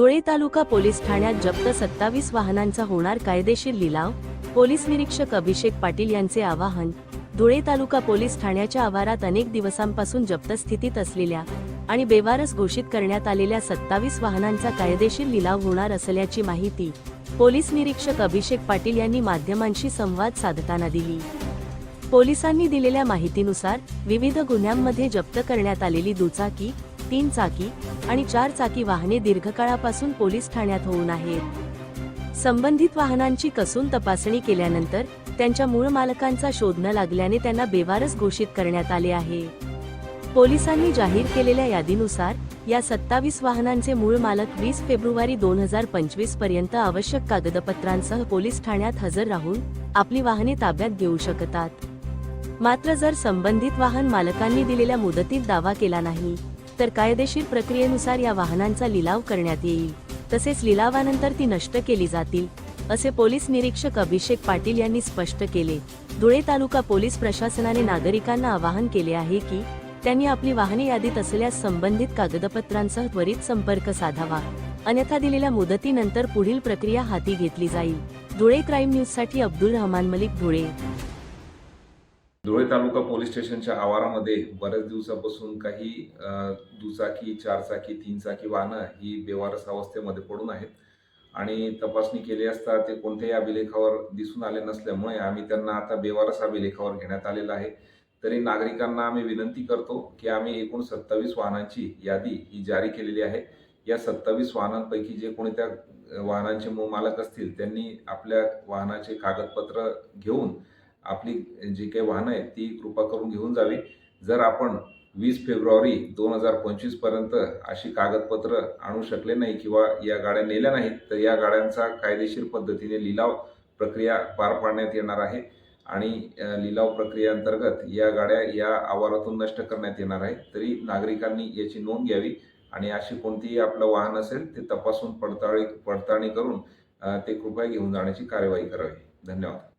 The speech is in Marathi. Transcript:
धुळे तालुका पोलीस ठाण्यात जप्त सत्तावीस वाहनांचा होणार कायदेशीर लिलाव पोलीस निरीक्षक अभिषेक पाटील यांचे आवाहन धुळे तालुका पोलीस ठाण्याच्या आवारात अनेक दिवसांपासून जप्त स्थितीत असलेल्या आणि बेवारस घोषित करण्यात आलेल्या सत्तावीस वाहनांचा कायदेशीर लिलाव होणार असल्याची माहिती पोलीस निरीक्षक अभिषेक पाटील यांनी माध्यमांशी संवाद साधताना दिली. पोलिसांनी दिलेल्या माहितीनुसार विविध गुन्ह्यांमध्ये जप्त करण्यात आलेली दुचाकी तीन चाकी आणि चार चाकी वाहने दीर्घकाळापासून पोलीस ठाण्यात होऊन आहेत. संबंधित वाहनांची कसून तपासणी केल्यानंतर त्यांच्या मूळ मालकांचा शोध न लागल्याने त्यांना बेवारस घोषित करण्यात आले आहे. पोलिसांनी जाहीर केलेल्या यादीनुसार या सत्तावीस वाहनांचे मूळ मालक वीस फेब्रुवारी दोन हजार पंचवीसपर्यंत आवश्यक कागदपत्रांसह पोलीस ठाण्यात हजर राहून आपली वाहने ताब्यात घेऊ शकतात. मात्र जर संबंधित वाहन मालकांनी दिलेल्या मुदतीत दावा केला नाही तर कायदेशीर प्रक्रियेनुसार या वाहनांचा लिलाव करण्यात येईल. तसेच लिलावानंतर ती नष्ट केली जातील असे पोलीस निरीक्षक अभिषेक पाटील यांनी स्पष्ट केले. धुळे तालुका पोलीस प्रशासनाने नागरिकांना आवाहन केले आहे की त्यांनी आपली वाहने यादीत असल्यास संबंधित कागदपत्रांसह त्वरित संपर्क साधावा. अन्यथा दिलेल्या मुदतीनंतर पुढील प्रक्रिया हाती घेतली जाईल. धुळे क्राईम न्यूजसाठी अब्दुल रहमान मलिक धुळे. धुळे तालुका पोलीस स्टेशनच्या आवारामध्ये बऱ्याच दिवसापासून काही दुचाकी चारचाकी तीनचाकी वाहनं ही बेवारस अवस्थेमध्ये पडून आहेत. आणि तपासणी केली असता ते कोणत्याही अभिलेखावर दिसून आले नसल्यामुळे आम्ही त्यांना आता बेवारस अभिलेखावर घेण्यात आलेलं आहे. तरी नागरिकांना आम्ही विनंती करतो की आम्ही एकूण सत्तावीस वाहनांची यादी ही जारी केलेली आहे. या सत्तावीस वाहनांपैकी जे कोणी त्या वाहनांचे मूळ मालक असतील त्यांनी आपल्या वाहनाचे कागदपत्र घेऊन आपली जी काही वाहनं आहेत ती कृपा करून घेऊन जावी. जर आपण वीस फेब्रुवारी दोन हजार पंचवीसपर्यंत अशी कागदपत्र आणू शकले नाही किंवा या गाड्या नेल्या नाहीत तर या गाड्यांचा कायदेशीर पद्धतीने लिलाव प्रक्रिया पार पाडण्यात येणार आहे. आणि लिलाव प्रक्रियेअंतर्गत या गाड्या या आवारातून नष्ट करण्यात येणार आहे तरी नागरिकांनी याची नोंद घ्यावी आणि अशी कोणतीही आपलं वाहन असेल ते तपासून पडताळी पडताळणी करून ते कृपया घेऊन जाण्याची कार्यवाही करावी. धन्यवाद.